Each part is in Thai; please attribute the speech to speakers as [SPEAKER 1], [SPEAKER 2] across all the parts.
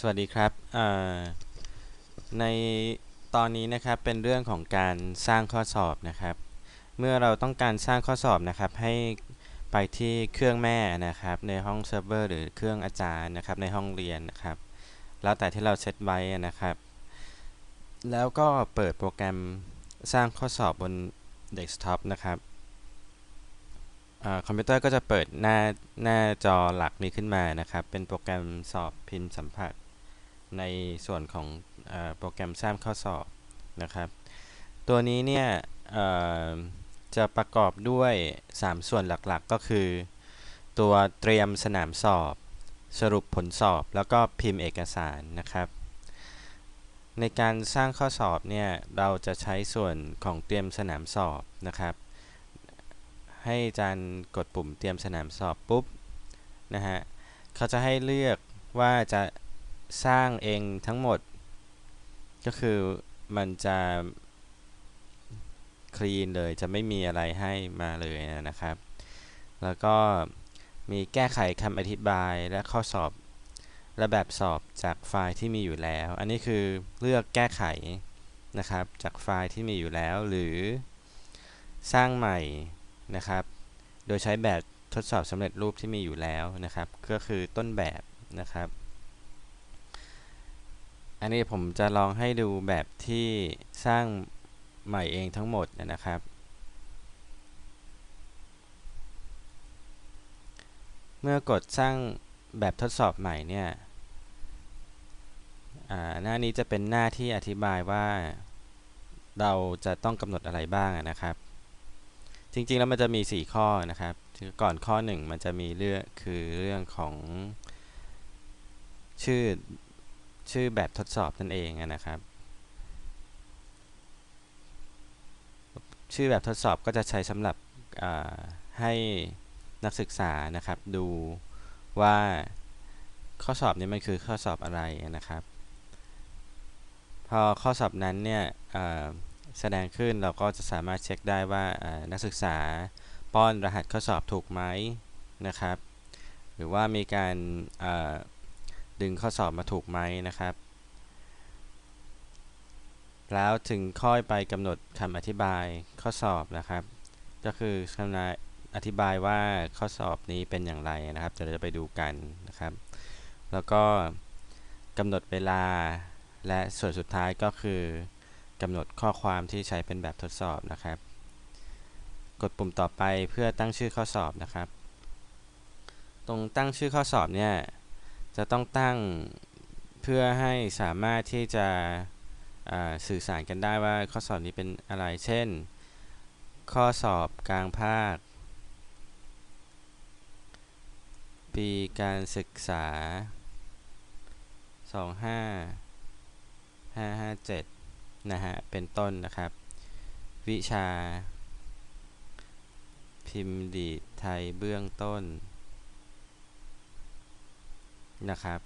[SPEAKER 1] สวัสดีครับในตอนนี้นะครับเป็นเรื่องของการสร้างข้อสอบนะครับ เมื่อเราต้องการสร้างข้อสอบนะครับ ให้ไปที่เครื่องแม่นะครับ ในห้องเซิร์ฟเวอร์หรือเครื่องอาจารย์นะครับ ในห้องเรียนนะครับ แล้วแต่ที่เราเซตไว้นะครับ แล้วก็เปิดโปรแกรมสร้างข้อสอบบนเดสก์ท็อปนะครับคอมพิวเตอร์ก็จะเปิดหน้าหน้าจอหลักนี้ขึ้นมานะครับ เป็นโปรแกรมสอบพิมพ์สัมผัส ในส่วนของอโปรแกรมสร้างข้อสอบนะครับ ตัวนี้เนี่ยจะประกอบด้วย 3 ส่วนหลักๆก็คือ ตัวเตรียมสนามสอบ สรุปผลสอบแล้วก็พิมพ์เอกสารนะครับ ในการสร้างข้อสอบเนี่ยเราจะใช้ส่วนของเตรียมสนามสอบนะครับ ให้อาจารย์กดปุ่มเตรียมสนามสอบปุ๊บนะฮะเขาจะให้เลือกว่าจะ สร้างเองทั้งหมด ก็คือมันจะคลีนเลยจะไม่มีอะไรให้มาเลยนะครับ แล้วก็มีแก้ไขคำอธิบายและข้อสอบและแบบสอบจากไฟล์ที่มีอยู่แล้ว อันนี้คือเลือกแก้ไขนะครับ จากไฟล์ที่มีอยู่แล้ว หรือสร้างใหม่นะครับ โดยใช้แบบทดสอบสำเร็จรูปที่มีอยู่แล้วนะครับ ก็คือต้นแบบนะครับ อันนี้ผมจะลองให้ดูแบบที่สร้างใหม่เองทั้งหมดนะครับ เมื่อกดสร้างแบบทดสอบใหม่เนี่ยหน้านี้จะเป็นหน้าที่อธิบายว่าเราจะต้องกำหนดอะไรบ้างนะครับ จริงๆแล้วมันจะมี 4 ข้อนะครับ ก่อนข้อ 1 มันจะมีเรื่องคือเรื่องของชื่อ ชื่อแบบทดสอบนั่นเองนะครับ ชื่อแบบทดสอบก็จะใช้สำหรับให้นักศึกษานะครับดูว่าข้อสอบนี้มันคือข้อสอบอะไรนะครับ พอข้อสอบนั้นเนี่ยแสดงขึ้นเราก็จะสามารถเช็คได้ว่านักศึกษาป้อนรหัสข้อสอบถูกไหมนะครับ หรือว่ามีการ ดึงข้อสอบมาถูกไหมนะครับ แล้วถึงค่อยไปกำหนดคำอธิบายข้อสอบนะครับ ก็คือคำอธิบายว่าข้อสอบนี้เป็นอย่างไรนะครับเดี๋ยวเราจะไปดูกันนะครับ แล้วก็กำหนดเวลาและส่วนสุดท้ายก็คือกำหนดข้อความที่ใช้เป็นแบบทดสอบนะครับ กดปุ่มต่อไปเพื่อตั้งชื่อข้อสอบนะครับ ตรงตั้งชื่อข้อสอบเนี่ย จะต้องตั้งเพื่อให้สามารถที่จะสื่อสารกันได้ว่าข้อสอบนี้เป็นอะไร เช่น ข้อสอบกลางภาค ปีการศึกษา 25 557 นะฮะ เป็นต้นนะครับ วิชา พิมพ์ดีไทยเบื้องต้น นะครับ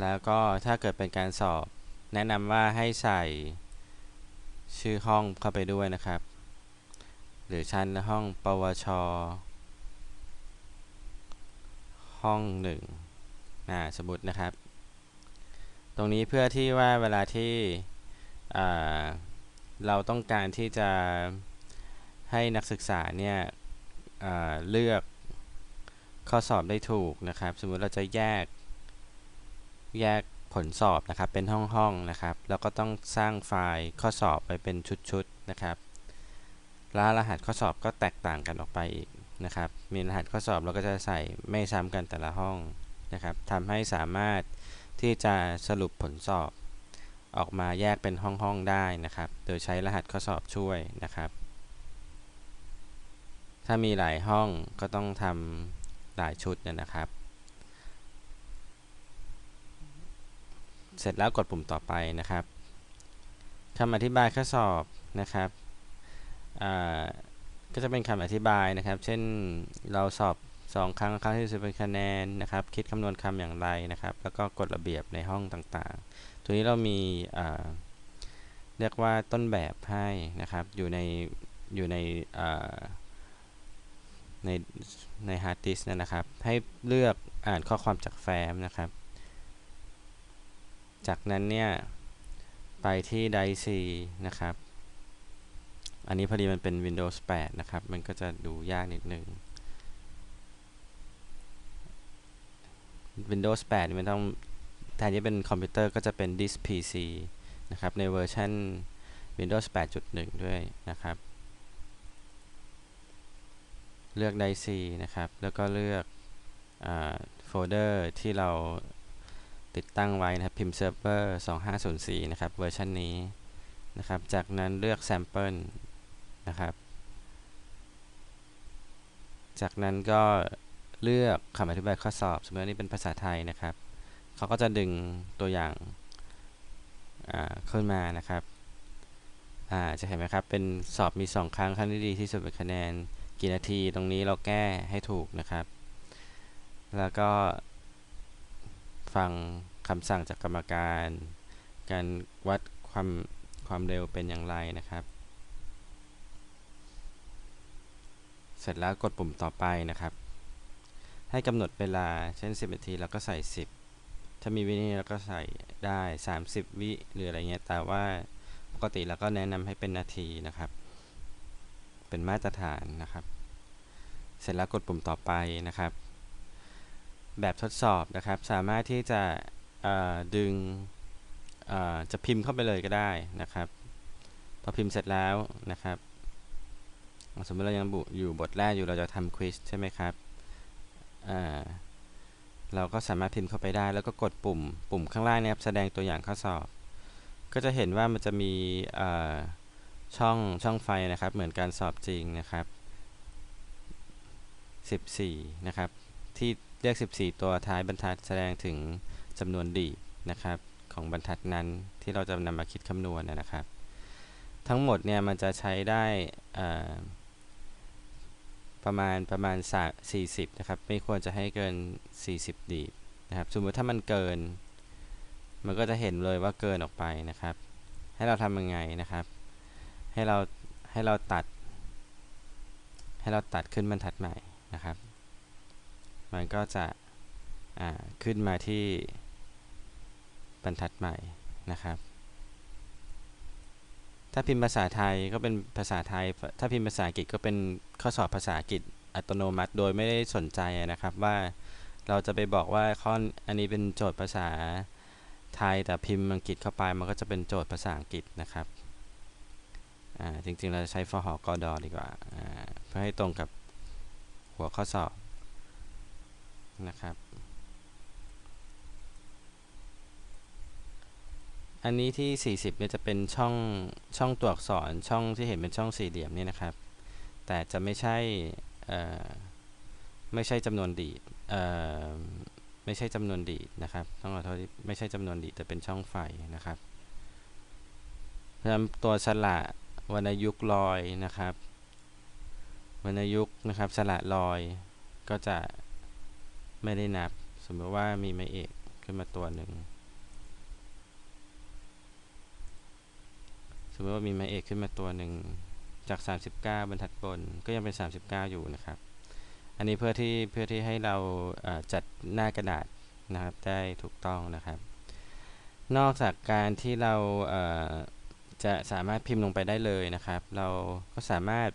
[SPEAKER 1] แล้วก็ถ้าเกิดเป็นการสอบ แนะนำว่าให้ใส่ชื่อห้องเข้าไปด้วยนะครับ หรือชั้นห้องปวช ห้องหนึ่งนะสมมตินะครับ ตรงนี้เพื่อที่ว่าเวลาที่เราต้องการที่จะให้นักศึกษาเนี่ยเลือก ข้อสอบได้ถูกนะครับ สมมุติเราจะแยก แยกผลสอบนะครับ เป็นห้องๆนะครับ แล้วก็ต้องสร้างไฟล์ข้อสอบไปเป็นชุดๆนะครับแล้วรหัสข้อสอบก็แตกต่างกันออกไปอีกนะครับ มีรหัสข้อสอบเราก็จะใส่ไม่ซ้ำกันแต่ละห้องนะครับทำให้สามารถที่จะสรุปผลสอบ ออกมาแยกเป็นห้องๆได้นะครับ โดยใช้รหัสข้อสอบช่วยนะครับ ถ้ามีหลายห้องก็ต้องทำ หลายชุดนะครับ เสร็จแล้วกดปุ่มต่อไปนะครับคำอธิบายข้อสอบนะครับก็จะเป็นคำอธิบายนะครับ เช่นเราสอบ 2 ครั้งครั้งที่จะเป็นคะแนนนะครับ คิดคำนวณคำอย่างไรนะครับ แล้วก็กฎระเบียบในห้องต่างๆ ตัวนี้เรามีเรียกว่าต้นแบบให้นะครับ อยู่ในอยู่ใน ในในฮาร์ดดิสก์นะครับ ให้เลือกอ่านข้อความจากแฟ้มนะครับ จากนั้นเนี่ยไปที่ Drive C นะครับ อันนี้พอดีมันเป็น Windows 8 นะครับ มันก็จะดูยากนิดนึง Windows 8 มันต้องแทนที่เป็นคอมพิวเตอร์ก็จะเป็น Disk PC นะครับ ในเวอร์ชัน Windows 8.1 ด้วยนะครับ เลือก Drive C นะครับ แล้วก็เลือกโฟลเดอร์ที่เราติดตั้งไว้นะครับพิมพ์เซิร์ฟเวอร์2504 นะครับเวอร์ชันนี้นะครับ จากนั้นเลือก Sample นะครับ จากนั้นก็เลือกคำอธิบายข้อสอบ สมมติว่านี่เป็นภาษาไทยนะครับ เขาก็จะดึงตัวอย่างขึ้นมานะครับจะเห็นไหมครับ เป็นสอบมี 2 ครั้งครั้งที่ดีที่สุดเป็นคะแนน กี่นาทีตรงนี้เราแก้ให้ถูกนะครับ แล้วก็ ฟังคำสั่งจากกรรมการ การวัดความความเร็วเป็นอย่างไรนะครับ เสร็จแล้วกดปุ่มต่อไปนะครับ ให้กำหนดเวลาเช่น 10นาทีแล้วก็ใส่ 10 ถ้ามีวินีเราก็ใส่ได้ 30 วิหรืออะไรเงี้ยแต่ว่าปกติเราก็แนะนำให้เป็นนาทีนะครับ เป็นมาตรฐานนะครับ เสร็จแล้วกดปุ่มต่อไปนะครับ แบบทดสอบนะครับ สามารถที่จะดึงจะพิมพ์เข้าไปเลยก็ได้นะครับ พอพิมพ์เสร็จแล้วนะครับ สมมติเรายังอยู่บทแรกอยู่เราจะทำควิสใช่ไหมครับเราก็สามารถพิมพ์เข้าไปได้ แล้วก็กดปุ่มปุ่มข้างล่างนะครับแสดงตัวอย่างข้อสอบ ก็จะเห็นว่ามันจะมี ช่องช่องไฟนะครับ เหมือนการสอบจริงนะครับ 14 นะครับ ที่เรียก 14 ตัวท้ายบรรทัดแสดงถึงจำนวนดีนะครับ ของบรรทัดนั้นที่เราจะนำมาคิดคำนวณนะครับ ทั้งหมดเนี่ยมันจะใช้ได้ประมาณประมาณ 40 นะครับ ไม่ควรจะให้เกิน 40 ดีนะครับ สมมติถ้ามันเกิน มันก็จะเห็นเลยว่าเกินออกไปนะครับ ให้เราทำยังไงนะครับ ให้เราให้เราตัด ให้เราตัดขึ้นบรรทัดใหม่นะครับ มันก็จะขึ้นมาที่บรรทัดใหม่นะครับ ถ้าพิมพ์ภาษาไทยก็เป็นภาษาไทย ถ้าพิมพ์ภาษาอังกฤษก็เป็นข้อสอบภาษาอังกฤษอัตโนมัติ โดยไม่ได้สนใจนะครับว่าเราจะไปบอกว่าข้ออันนี้เป็นโจทย์ภาษาไทยแต่พิมพ์อังกฤษเข้าไปมันก็จะเป็นโจทย์ภาษาอังกฤษนะครับ จริงๆ เราจะใช้ฟอหอกอดอดีกว่า เพื่อให้ตรงกับหัวข้อสอบนะครับ อันนี้ที่ 40เนี่ยจะเป็นช่องช่องตัวอักษรช่องที่เห็นเป็นช่องสี่เหลี่ยมนี่นะครับ แต่จะไม่ใช่ไม่ใช่จำนวนดีดไม่ใช่จำนวนดีดนะครับ ต้องขอโทษที่ไม่ใช่จำนวนดีดแต่เป็นช่องไฟนะครับเพราะฉะนั้นตัวสระ วรรณยุกลอยนะครับ วรรณยุกนะครับสระลอยก็จะไม่ได้นับ สมมติว่ามีไม้เอกขึ้นมาตัวหนึ่งสมมติว่ามีไม้เอกขึ้นมาตัวหนึ่งจาก 39 บรรทัดบนก็ยังเป็น 39 อยู่นะครับ อันนี้เพื่อที่เพื่อที่ให้เราจัดหน้ากระดาษนะครับได้ถูกต้องนะครับ นอกจากการที่เรา จะสามารถพิมพ์ลงไปได้เลยนะครับ เราก็สามารถ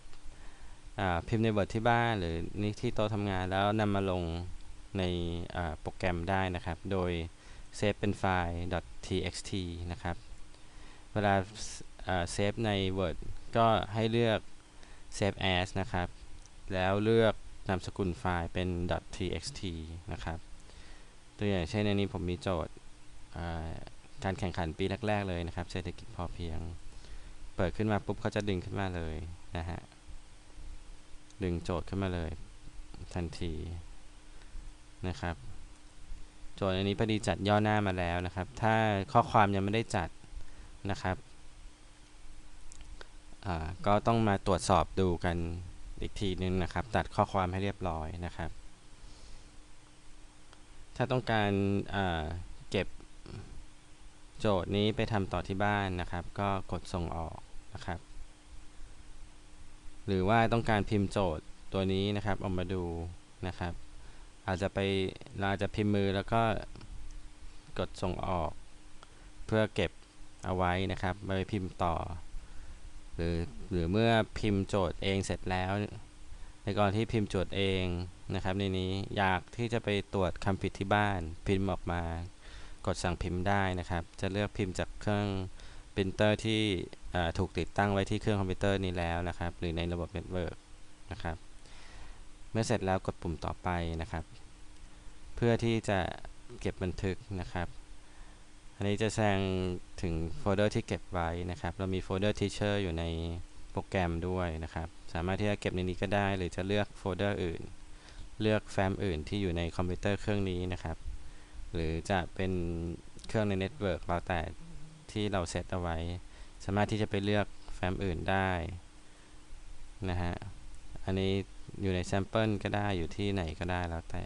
[SPEAKER 1] พิมพ์ใน Word ที่บ้านหรือนี่ที่โต๊ะทำงานแล้วนำมาลงในโปรแกรมได้นะครับ โดยเซฟเป็นไฟล์ .txt นะครับ เวลาเซฟใน Word ก็ให้เลือก save as นะครับ แล้วเลือกนามสกุลไฟล์เป็น .txt นะครับ ตัวอย่างเช่นในนี้ผมมีโจทย์ การแข่งขันปีแรก ๆ เลยนะครับ เศรษฐกิจพอเพียง เปิดขึ้นมาปุ๊บเขาจะดึงขึ้นมาเลยนะฮะ ดึงโจทย์ขึ้นมาเลย ทันทีนะครับ โจทย์อันนี้พอดีจัดย่อหน้ามาแล้วนะครับ ถ้าข้อความยังไม่ได้จัดนะครับก็ต้องมาตรวจสอบดูกันอีกทีนึงนะครับ ตัดข้อความให้เรียบร้อยนะครับ ถ้าต้องการเก็บ โจทย์นี้ไปทำต่อที่บ้านนะครับ ก็กดส่งออกนะครับ หรือว่าต้องการพิมพ์โจทย์ตัวนี้นะครับออกมาดูนะครับ อาจจะไปเราจะพิมพ์มือแล้วก็กดส่งออก เพื่อเก็บเอาไว้นะครับไปพิมพ์ต่อ หรือหรือเมื่อพิมพ์โจทย์เองเสร็จแล้ว ในก่อนที่พิมพ์โจทย์เองนะครับในนี้อยากที่จะไปตรวจคำผิดที่บ้านพิมพ์ออกมา กดสั่งพิมพ์ได้นะครับ จะเลือกพิมพ์จากเครื่องปรินเตอร์ที่ถูกติดตั้งไว้ที่เครื่องคอมพิวเตอร์นี้แล้วนะครับ หรือในระบบเน็ตเวิร์กนะครับ เมื่อเสร็จแล้วกดปุ่มต่อไปนะครับ เพื่อที่จะเก็บบันทึกนะครับ อันนี้จะแสดงถึงโฟลเดอร์ที่เก็บไว้นะครับ เรามีโฟลเดอร์ Teacher อยู่ในโปรแกรมด้วยนะครับ สามารถที่จะเก็บในนี้ก็ได้ หรือจะเลือกโฟลเดอร์อื่น เลือกแฟ้มอื่นที่อยู่ในคอมพิวเตอร์เครื่องนี้นะครับ หรือจะเป็นเครื่องในเน็ตเวิร์กเราแต่ที่เราเซตเอาไว้ สามารถที่จะไปเลือกแฟ้มอื่นได้นะฮะ อันนี้อยู่ในแซมเปิลก็ได้อยู่ที่ไหนก็ได้แล้วแต่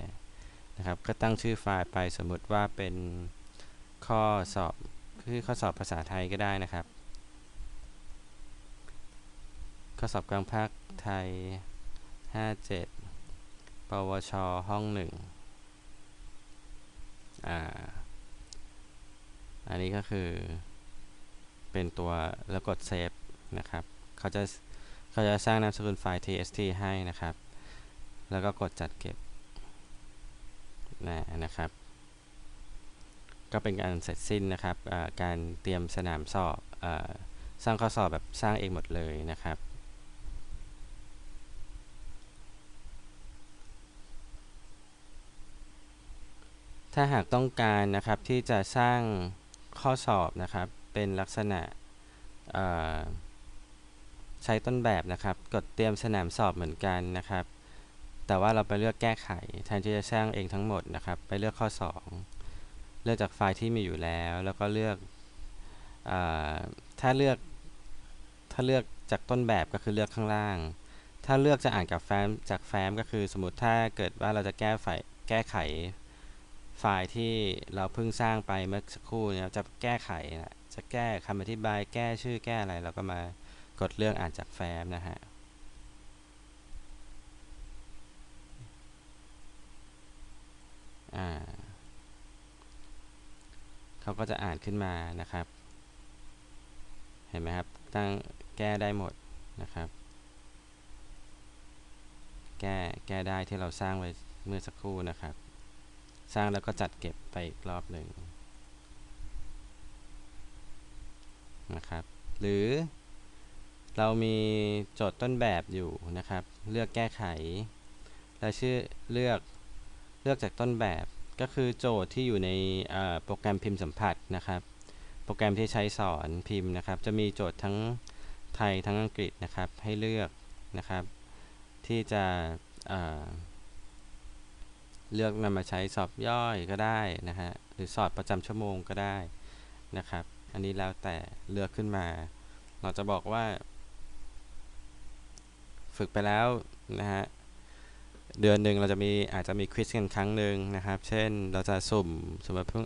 [SPEAKER 1] นะครับ ก็ตั้งชื่อไฟล์ไปสมมติว่าเป็นข้อสอบคือข้อสอบภาษาไทยก็ได้นะครับ ข้อสอบกลางภาคไทย 57 ปวช ห้องหนึ่ง อ่าอันนี้ก็คือ เป็นตัวแล้วกดเซฟนะครับเขาจะเขาจะสร้างนามสกุลไฟล์ txt ให้นะครับ แล้วก็กดจัดเก็บนะนะครับ ก็เป็นการเสร็จสิ้นนะครับการเตรียมสนามสอบอสร้างข้อสอบแบบสร้างเองหมดเลยนะครับ ถ้าหากต้องการนะครับที่จะสร้างข้อสอบนะครับเป็นลักษณะใช้ต้นแบบนะครับ กดเตรียมสนามสอบเหมือนกันนะครับ แต่ว่าเราไปเลือกแก้ไขแทนที่จะสร้างเองทั้งหมดนะครับ ไปเลือกข้อ 2 เลือกจากไฟล์ที่มีอยู่แล้ว แล้วก็เลือกอถ้าเลือกถ้าเลือกจากต้นแบบก็คือเลือกข้างล่าง ถ้าเลือกจะอ่านกับแฟ้มจากแฟ้มก็คือสมมติถ้าเกิดว่าเราจะแก้ไฟแก้ไข ไฟล์ที่เราเพิ่งสร้างไปเมื่อสักครู่เนี่ยจะแก้ไขนะจะแก้คำอธิบายแก้ชื่อแก้อะไรเราก็มากดเลือกอ่านจากแฟ้มนะฮะเขาก็จะอ่านขึ้นมานะครับ เห็นไหมครับ ตั้งแก้ได้หมดนะครับ แก้แก้ได้ที่เราสร้างไว้เมื่อสักครู่นะครับ สร้างแล้วก็จัดเก็บไปอีกรอบหนึ่งนะครับ หรือเรามีโจทย์ต้นแบบอยู่นะครับ เลือกแก้ไข และชื่อเลือกเลือกจากต้นแบบก็คือโจทย์ที่อยู่ในโปรแกรมพิมพ์สัมผัสนะครับ โปรแกรมที่ใช้สอนพิมพ์นะครับ จะมีโจทย์ทั้งไทยทั้งอังกฤษนะครับให้เลือกนะครับ ที่จะ เลือกนำมาใช้สอบย่อยก็ได้นะฮะหรือสอบประจำชั่วโมงก็ได้นะครับ อันนี้แล้วแต่เลือกขึ้นมา เราจะบอกว่า ฝึกไปแล้วนะฮะเดือนหนึ่งเราจะมีอาจจะมีควิสกันครั้งหนึ่งนะครับ เช่นเราจะสุ่มสมมติเพิ่ง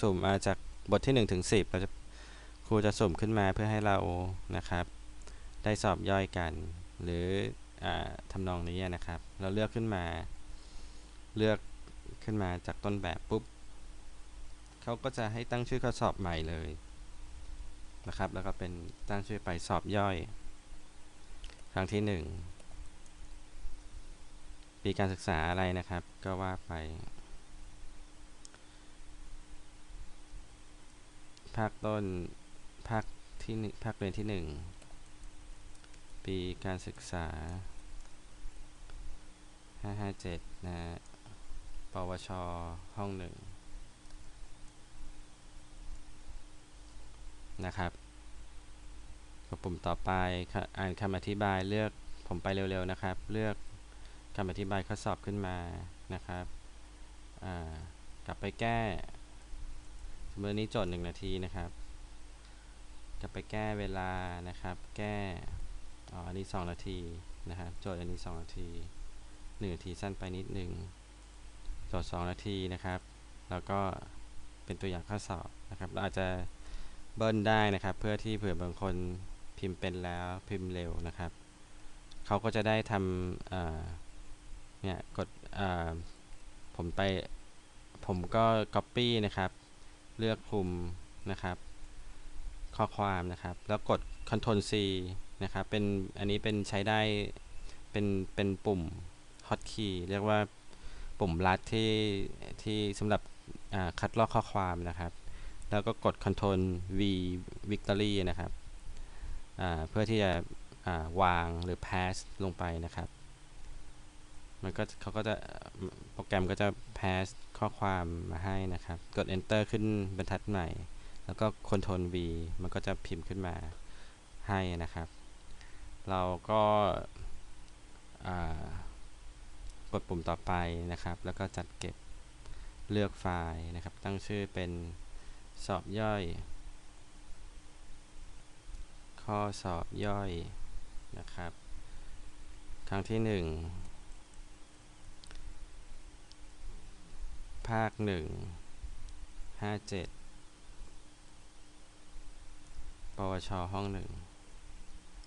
[SPEAKER 1] สุ่มมาจากบทที่1ถึง10เราจะครูจะสุ่มขึ้นมาเพื่อให้เรานะครับ ได้สอบย่อยกัน หรืออทำนองนี้นะครับ เราเลือกขึ้นมา เลือกขึ้นมาจากต้นแบบปุ๊บเขาก็จะให้ตั้งชื่อข้อสอบใหม่เลยนะครับ แล้วก็เป็นตั้งชื่อไปสอบย่อย ครั้งที่ 1 ปีการศึกษาอะไรนะครับ ก็ว่าไป ภาคต้น ภาคที่ภาคเรียนที่ 1 ปีการศึกษา 557 นะ ปวช ห้องหนึ่งนะครับกดปุ่มต่อไปอ่านคำอธิบายเลือกผมไปเร็วๆนะครับ เลือกคำอธิบายข้อสอบขึ้นมานะครับกลับไปแก้เมื่อนี้โจทย์หนึ่งนาทีนะครับ กลับไปแก้เวลานะครับ แก้อ๋ออันนี้ 2 นาทีนะครับโจทย์อันนี้ 2 นาที1นาทีสั้นไปนิดนึง โจทย์2นาทีนะครับ แล้วก็เป็นตัวอย่างข้อสอบนะครับเราอาจจะเบิ้ลได้นะครับ เพื่อที่เผื่อบางคนพิมพ์เป็นแล้วพิมพ์เร็วนะครับเขาก็จะได้ทำเนี่ยกดผมไปผมก็ Copy นะครับ เลือกคลุมนะครับ ข้อความนะครับ แล้วกด Ctrl C นะครับเป็นอันนี้เป็นใช้ได้เป็นเป็นปุ่ม Hotkey เรียกว่า ปุ่มลัดที่ที่สำหรับคัดลอกข้อความนะครับ แล้วก็กด Ctrl V Victory นะครับเพื่อที่จะวางหรือ pass ลงไปนะครับ มันก็เขาก็จะโปรแกรมก็จะ pass ข้อความมาให้นะครับ กด enter ขึ้นบรรทัดใหม่ แล้วก็ Ctrl V มันก็จะพิมพ์ขึ้นมาให้นะครับ เราก็อ่า กดปุ่มต่อไปนะครับ แล้วก็จัดเก็บเลือกไฟล์นะครับ ตั้งชื่อเป็นสอบย่อย ข้อสอบย่อยนะครับ ครั้งที่หนึ่งภาคหนึ่งห้าเจ็ดปวชห้องหนึ่ง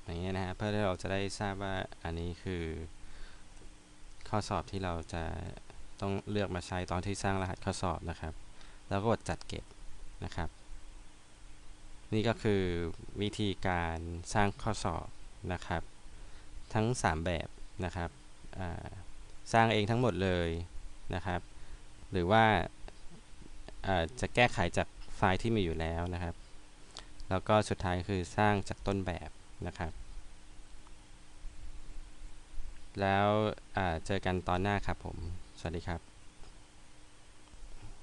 [SPEAKER 1] อย่างเงี้ยนะฮะเพื่อที่เราจะได้ทราบว่าอันนี้คือ ข้อสอบที่เราจะต้องเลือกมาใช้ตอนที่สร้างรหัสข้อสอบนะครับ แล้วก็กดจัดเก็บนะครับ นี่ก็คือวิธีการสร้างข้อสอบนะครับ ทั้ง 3 แบบนะครับสร้างเองทั้งหมดเลยนะครับ หรือว่าจะแก้ไขจากไฟล์ที่มีอยู่แล้วนะครับ แล้วก็สุดท้ายคือสร้างจากต้นแบบนะครับ แล้วเจอกันตอนหน้าครับผม สวัสดีครับ